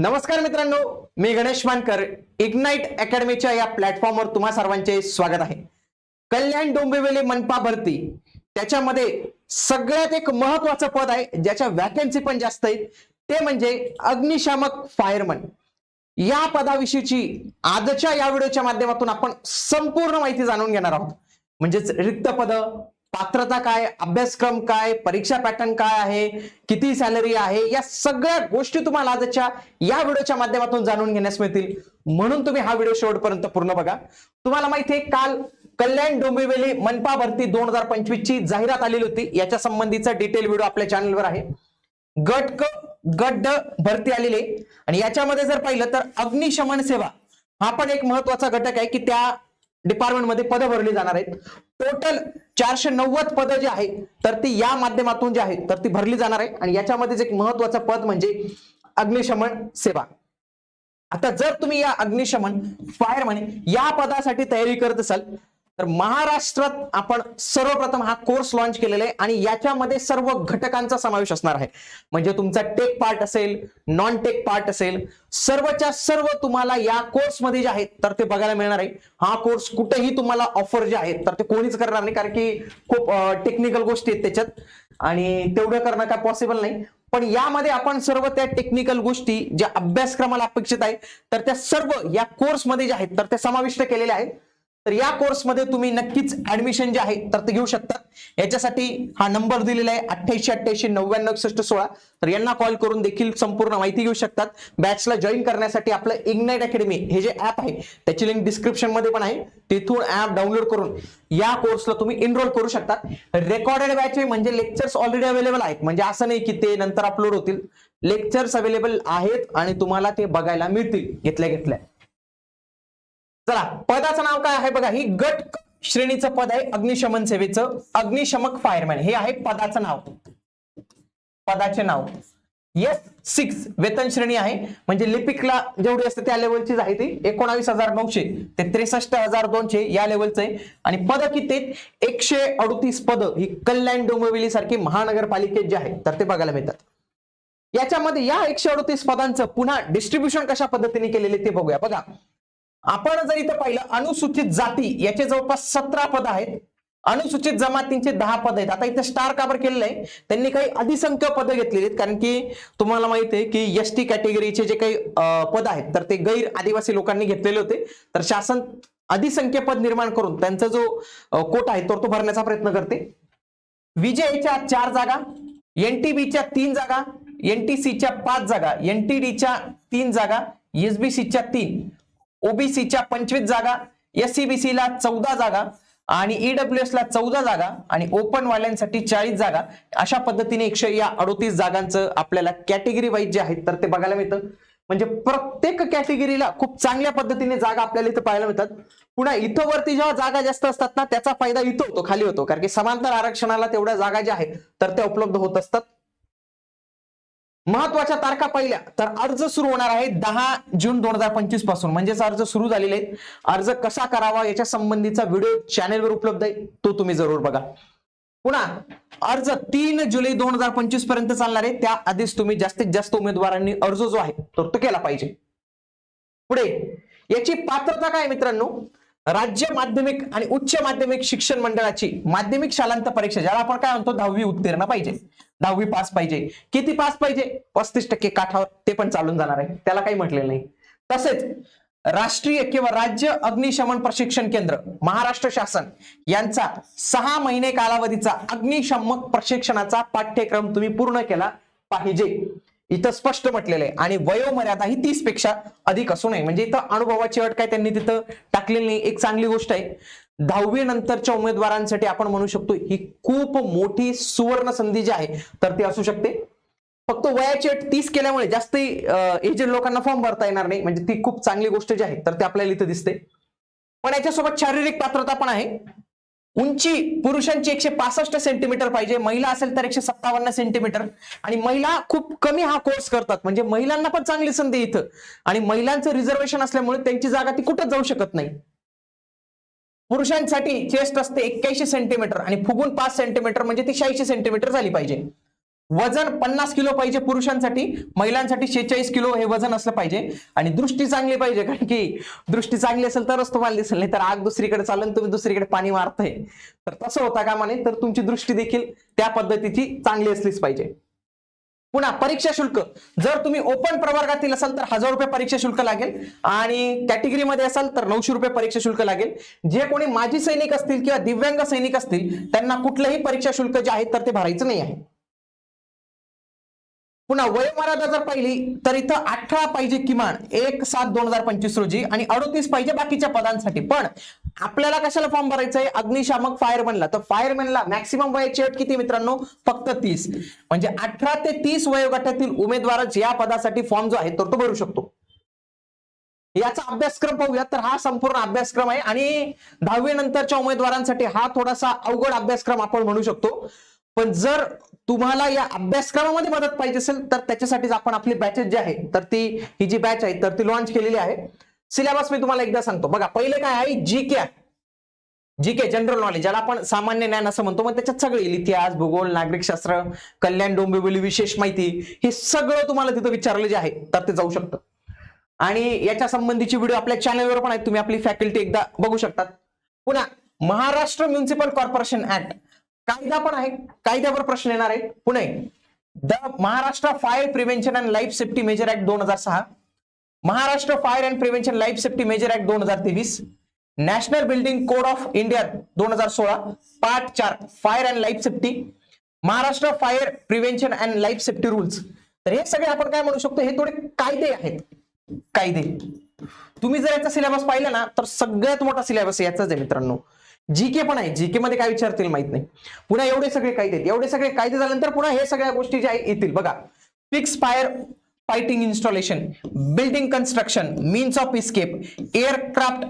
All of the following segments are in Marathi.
नमस्कार मित्रांनो मी गणेश मानकर इग्नाइट अकॅडमीच्या या प्लॅटफॉर्मवर तुम्हा सर्वांचे स्वागत आहे. कल्याण डोंबिवली मनपा भरती त्याच्यामध्ये सगळ्यात एक महत्वाचं पद आहे ज्याच्या व्हॅकन्सी पण जास्त आहेत ते म्हणजे अग्निशामक फायरमन या पदाविषयीची आजच्या या व्हिडिओच्या माध्यमातून आपण संपूर्ण माहिती जाणून घेणार आहोत. म्हणजेच रिक्त पद पात्रता काय अभ्यासक्रम काय परीक्षा पॅटर्न काय आहे किती सॅलरी आहे या सगळ्या गोष्टी तुम्हाला आजच्या या व्हिडिओच्या माध्यमातून जाणून घेण्यास मिळतील. म्हणून तुम्ही हा व्हिडिओ शेवटपर्यंत पूर्ण बघा. तुम्हाला माहिती आहे काल कल्याण डोंबिवली मनपा भरती दोन हजार पंचवीस ची जाहिरात आलेली होती. याच्या संबंधीचा डिटेल व्हिडिओ आपल्या चॅनलवर आहे. गट क गट ड भरती आलेली आहे. आणि याच्यामध्ये जर पाहिलं तर अग्निशमन सेवा हा पण एक महत्त्वाचा घटक आहे की त्या डिपार्टमेंटमध्ये पदं भरली जाणार आहेत. टोटल चारशे नव्वद पदं जी आहेत तर ती या माध्यमातून जी आहेत तर ती भरली जाणार आहे आणि याच्यामध्येच एक महत्वाचं पद म्हणजे अग्निशमन सेवा. आता जर तुम्ही या अग्निशमन फायरमॅन या पदासाठी तयारी करत असाल तर महाराष्ट्रात आपण सर्वप्रथम हा कोर्स लॉन्च केलेला आहे आणि याच्यामध्ये सर्व घटकांचा समावेश असणार आहे. म्हणजे तुमचा टेक पार्ट असेल नॉन टेक पार्ट असेल सर्वच्या सर्व तुम्हाला या कोर्समध्ये जे आहेत तर ते बघायला मिळणार आहे. हा कोर्स कुठेही तुम्हाला ऑफर जे आहेत तर ते कोणीच करणार नाही कारण की खूप टेक्निकल गोष्टी आहेत त्याच्यात. आणि तेवढं करणं काय पॉसिबल नाही. पण यामध्ये आपण सर्व त्या टेक्निकल गोष्टी ज्या अभ्यासक्रमाला अपेक्षित आहे तर त्या सर्व या कोर्समध्ये जे आहेत तर त्या समाविष्ट केलेल्या आहेत. तर या कोर्समध्ये तुम्ही नक्कीच ऍडमिशन जे आहे तर ते घेऊ शकता. याच्यासाठी हा नंबर दिलेला आहे अठ्ठ्याऐंशी अठ्ठ्याऐंशी नव्याण्णव एकसष्ट सोळा. तर यांना कॉल करून देखील संपूर्ण माहिती घेऊ शकतात. बॅचला जॉईन करण्यासाठी आपलं इग्नाइट अकॅडमी हे जे ऍप आहे त्याची लिंक डिस्क्रिप्शनमध्ये पण आहे. तिथून ऍप डाउनलोड करून या कोर्सला तुम्ही इनरोल करू शकता रेकॉर्डेड बॅच आहे म्हणजे लेक्चर्स ऑलरेडी अवेलेबल आहेत. म्हणजे असं नाही की ते नंतर अपलोड होतील. लेक्चर्स अवेलेबल आहेत आणि तुम्हाला ते बघायला मिळतील. घेतल्या घेतल्या. चला पदाचं नाव काय आहे बघा ही गट श्रेणीचं पद आहे अग्निशमन सेवेचं. अग्निशमक फायरमॅन हे आहे पदाचं नाव. पदाचे नाव. येस सिक्स वेतन श्रेणी आहे. म्हणजे लिपिकला जेवढी असते त्या लेवलचीच आहे ती. एकोणावीस हजार नऊशे ते त्रेसष्ट हजार दोनशे या लेवलचं आहे. आणि पद किती एकशे अडतीस पद. ही कल्याण डोंबिवली सारखी महानगरपालिकेत जे आहे तर ते बघायला मिळतात याच्यामध्ये या एकशे अडतीस पदांचं पुन्हा डिस्ट्रीब्युशन कशा पद्धतीने केलेले ते बघूया. बघा. आपण जर इथं पाहिलं अनुसूचित जाती याचे जवळपास सतरा पद आहेत. अनुसूचित जमातींचे दहा पद आहेत. आता इथे स्टार काबर केलेलं आहे? त्यांनी काही अधिसंख्य पदं घेतलेली आहेत. कारण की तुम्हाला माहिती आहे की एस टी कॅटेगरीचे जे काही पद आहेत तर ते गैर आदिवासी लोकांनी घेतलेले होते. तर शासन अधिसंख्य पद निर्माण करून त्यांचा जो कोट आहे तो तो भरण्याचा प्रयत्न करते. विजयच्या चार जागा एनटीबीच्या तीन जागा एनटीसीच्या पाच जागा एनटीडीच्या तीन जागा एसबीसीच्या तीन. ओबीसीच्या पंचवीस जागा एससीबीसी ला चौदा जागा आणि ईडब्ल्यूएस ला चौदा जागा आणि ओपन वाल्यांसाठी चाळीस जागा. अशा पद्धतीने एकशे या अडोतीस जागांचं आपल्याला कॅटेगरी वाईज जे आहेत तर ते बघायला मिळतं. म्हणजे प्रत्येक कॅटेगरीला खूप चांगल्या पद्धतीने जागा आपल्याला इथं पाहायला मिळतात. पुन्हा इथं वरती जेव्हा जागा जास्त असतात ना त्याचा फायदा इथं होतो खाली होतो. कारण की समांतर आरक्षणाला तेवढ्या जागा ज्या आहेत तर त्या उपलब्ध होत असतात. महत्त्वाच्या तारखा पहिल्या. तर अर्ज सुरू होणार आहे दहा जून दोन हजार पंचवीसपासून. म्हणजेच अर्ज सुरू झालेले आहेत. अर्ज कसा करावा याच्या संबंधीचा व्हिडिओ चॅनेलवर उपलब्ध आहे तो तुम्ही जरूर बघा. पुन्हा अर्ज तीन जुलै दोन हजार पंचवीसपर्यंत चालणार आहे. त्या आधीच तुम्ही जास्तीत जास्त उमेदवारांनी अर्ज जो आहे तो तो केला पाहिजे. पुढे याची पात्रता काय मित्रांनो? राज्य माध्यमिक आणि उच्च माध्यमिक शिक्षण मंडळाची माध्यमिक शालांत परीक्षा ज्याला आपण काय म्हणतो दहावी उत्तीर्ण पाहिजे. दहावी पास पाहिजे. किती पास पाहिजे? पस्तीस टक्के काठावर. ते पण चालून जाणार आहे. त्याला काही म्हटलेलं नाही. तसेच राष्ट्रीय किंवा राज्य अग्निशमन प्रशिक्षण केंद्र महाराष्ट्र शासन यांचा सहा महिने कालावधीचा अग्निशमक प्रशिक्षणाचा पाठ्यक्रम तुम्ही पूर्ण केला पाहिजे. इथं स्पष्ट म्हटलेलं आहे. आणि वयोमर्यादा ही तीसपेक्षा अधिक असू नये. म्हणजे इथं अनुभवाची अट काय त्यांनी तिथं टाकलेली नाही. एक चांगली गोष्ट आहे. दहावी नंतरच्या उमेदवारांसाठी आपण म्हणू शकतो ही खूप मोठी सुवर्ण संधी जी आहे तर ती असू शकते. फक्त वयाची अट तीस केल्यामुळे जास्त एजेड लोकांना फॉर्म भरता येणार नाही म्हणजे ती खूप चांगली गोष्ट जी आहे तर ती आपल्याला इथं दिसते. पण याच्यासोबत शारीरिक पात्रता पण आहे. उंची पुरुषांची एकशे पासष्ट सेंटीमीटर पाहिजे महिला असेल तर एकशे सत्तावन्न सेंटीमीटर आणि महिला खूप कमी हा कोर्स करतात म्हणजे महिलांना पण चांगली संधी इथं. आणि महिलांचं रिझर्वेशन असल्यामुळे त्यांची जागा ती कुठं जाऊ शकत नाही. पुरुषांसाठी चेस्ट असते एक्क्याऐंशी सेंटीमीटर आणि फुगून पाच सेंटीमीटर म्हणजे ती शहाऐंशी सेंटीमीटर झाली पाहिजे. वजन पन्नास किलो पाहिजे पुरुषांसाठी महिलांसाठी शेहेचाळीस किलो हे वजन असलं पाहिजे. आणि दृष्टी चांगली पाहिजे कारण की दृष्टी चांगली असेल तरच तुम्हाला दिसेल नाही तर आग दुसरीकडे चालेल तुम्ही दुसरीकडे पाणी मारताय. तर तसं होता कामा नये तर तुमची दृष्टी देखील त्या पद्धतीची चांगली असलीच पाहिजे. पुन्हा परीक्षा शुल्क. जर तुम्ही ओपन प्रवर्गातील असाल तर हजार रुपये परीक्षा शुल्क लागेल. आणि कॅटेगरीमध्ये असाल तर नऊशे रुपये परीक्षा शुल्क लागेल. जे कोणी माजी सैनिक असतील किंवा दिव्यांग सैनिक असतील त्यांना कुठलंही परीक्षा शुल्क जे आहे तर ते भरायचं नाही आहे. पुन्हा वयोमर्यादा जर पाहिली तर इथं अठरा पाहिजे किमान एक सात दोन हजार पंचवीस रोजी आणि अडोतीस पाहिजे बाकीच्या पदांसाठी. पण आपल्याला कशाला फॉर्म भरायचा आहे अग्निशामक फायरमॅनला तर फायरमॅनला मॅक्सिमम वयाची अट किती मित्रांनो? फक्त तीस. म्हणजे अठरा ते तीस वयोगटातील उमेदवारच या पदासाठी फॉर्म जो आहे तर तो भरू शकतो. याचा अभ्यासक्रम पाहूया. तर हा संपूर्ण अभ्यासक्रम आहे. आणि दहावी नंतरच्या उमेदवारांसाठी हा थोडासा अवघड अभ्यासक्रम आपण म्हणू शकतो. पण जर तुम्हाला या अभ्यासक्रमामध्ये मदत पाहिजे असेल तर त्याच्यासाठीच आपण आपली बॅचेस जी आहे तर ती ही जी बॅच आहे तर ती लॉन्च केलेली आहे. सिलेबस मी तुम्हाला एकदा सांगतो. बघा पहिले काय आहे? जी के जी के जनरल नॉलेज ज्याला आपण सामान्य ज्ञान असं म्हणतो मग त्याच्यात सगळे इतिहास भूगोल नागरिकशास्त्र कल्याण डोंबिवली विशेष माहिती हे सगळं तुम्हाला तिथं विचारलं जे आहे तर ते जाऊ शकतं. आणि याच्या संबंधीची व्हिडिओ आपल्या चॅनलवर पण आहेत. तुम्ही आपली फॅकल्टी एकदा बघू शकतात. पुन्हा महाराष्ट्र म्युन्सिपल कॉर्पोरेशन ऍक्ट कायदा पण आहे. कायद्यावर प्रश्न येणार आहे Pune the Maharashtra fire prevention and life safety measure act दोन हजार सहा. Maharashtra fire and prevention life safety measure act दोन हजार तेवीस national building code of India दोन हजार सोळा पार्ट चार fire and life safety Maharashtra fire prevention and life safety rules. तर हे सगळे आपण काय म्हणू शकतो हे थोडे कायदे आहेत. कायदे. तुम्ही जर याचा सिलेबस पाहिला ना तर सगळ्यात मोठा सिलेबस याचाच आहे मित्रांनो. जीके पण आहे. जीके मध्ये काय विचारतील माहीत नाही. पुन्हा एवढे सगळे कायदे आहेत. एवढे सगळे कायदे झाल्यानंतर पुन्हा हे सगळ्या गोष्टी ज्या येतील. बघा. Fix fire fighting installation, building construction, means of escape, aircraft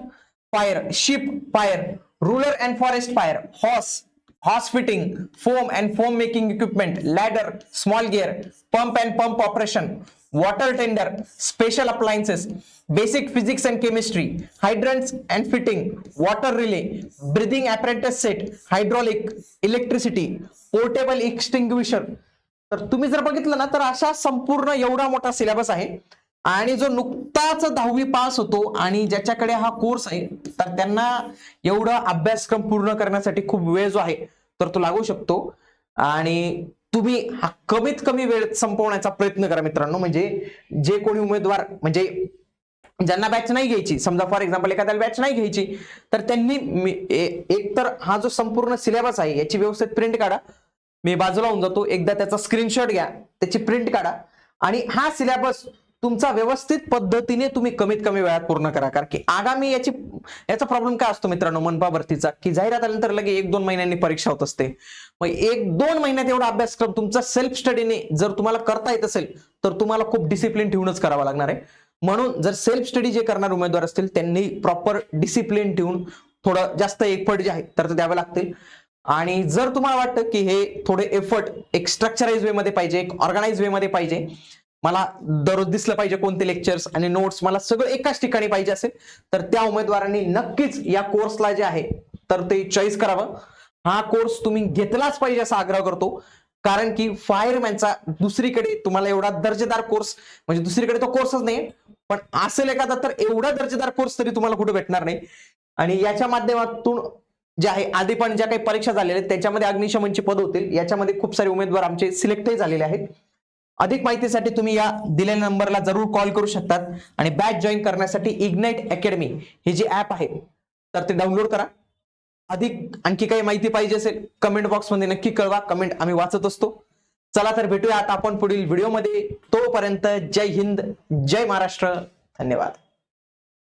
fire, ship fire, ruler and forest fire, horse, horse fitting, foam and foam making equipment, ladder, small gear, pump and pump operation, water tender, special appliances, basic physics and chemistry, hydrants and fitting, water relay, breathing apparatus set, hydraulic, electricity, portable extinguisher, तर तुम्ही जर बघितलं ना तर अशा संपूर्ण एवढा मोठा सिलेबस आहे. आणि जो नुकताच दहावी पास होतो आणि ज्याच्याकडे हा कोर्स आहे तर त्यांना एवढा अभ्यासक्रम पूर्ण करण्यासाठी खूप वेळ जो आहे तर तो लागू शकतो. आणि तुम्ही हा कमीत कमी वेळ संपवण्याचा प्रयत्न करा मित्रांनो. म्हणजे जे कोणी उमेदवार म्हणजे ज्यांना बॅच नाही घ्यायची समजा फॉर एक्झाम्पल एखाद्याला बॅच नाही घ्यायची तर त्यांनी एक तर हा जो संपूर्ण सिलेबस आहे याची व्यवस्थित प्रिंट काढा. मी बाजूला होऊन जातो. एकदा त्याचा स्क्रीनशॉट घ्या. त्याची प्रिंट काढा. आणि हा सिलेबस तुमचा व्यवस्थित पद्धतीने तुम्ही कमीत कमी वेळात पूर्ण करा. कारण की आगामी याची याचा प्रॉब्लेम काय असतो मित्रांनो? मनपा भरतीचा की जाहिरात आल्यानंतर लगे एक दोन महिन्यांनी परीक्षा होत असते. मग एक दोन महिन्यात एवढा अभ्यासक्रम तुमचा सेल्फ स्टडीने जर तुम्हाला करता येत असेल तर तुम्हाला खूप डिसिप्लिन ठेवूनच करावा लागणार आहे. म्हणून जर सेल्फ स्टडी जे करणार उमेदवार असतील त्यांनी प्रॉपर डिसिप्लिन ठेवून थोडं जास्त एफर्ट जे आहे तर ते द्यावे लागतील. आणि जर तुम्हाला वाटतं की हे थोडे एफर्ट एक स्ट्रक्चराइज वे मध्ये पाहिजे एक ऑर्गनाइज वे मध्ये पाहिजे मला दररोज दिसलं पाहिजे कोणते लेक्चर्स आणि नोट्स मला सगळं एकाच ठिकाणी पाहिजे असेल तर त्या उमेदवारांनी नक्कीच या कोर्सला जे आहे तर ते चॉईस करावं. हा कोर्स तुम्ही घेतलाच पाहिजे असा आग्रह करतो. कारण की फायरमॅनचा दुसरीकडे तुम्हाला एवढा दर्जेदार कोर्स म्हणजे दुसरीकडे तो कोर्सच नाही पण असेल एखादा तर एवढा दर्जेदार कोर्स तरी तुम्हाला कुठे भेटणार नाही. आणि याच्या माध्यमातून जे आहे आधी पण ज्या काही परीक्षा झालेल्या आहेत त्याच्यामध्ये अग्निशमनची पद होतील. याच्यामध्ये खूप सारे उमेदवार आमचे सिलेक्टही झालेले आहेत. अधिक माहितीसाठी तुम्ही या दिलेल्या नंबरला जरूर कॉल करू शकतात. आणि बॅच जॉईन करण्यासाठी इग्नाइट अकॅडमी हे जे ऍप आहे तर ते डाउनलोड करा. अधिक आणखी काही माहिती पाहिजे असेल कमेंट बॉक्समध्ये नक्की कळवा. कमेंट आम्ही वाचत असतो. चला तर भेटूया आता आपण पुढील व्हिडिओमध्ये तोपर्यंत जय हिंद जय महाराष्ट्र. धन्यवाद.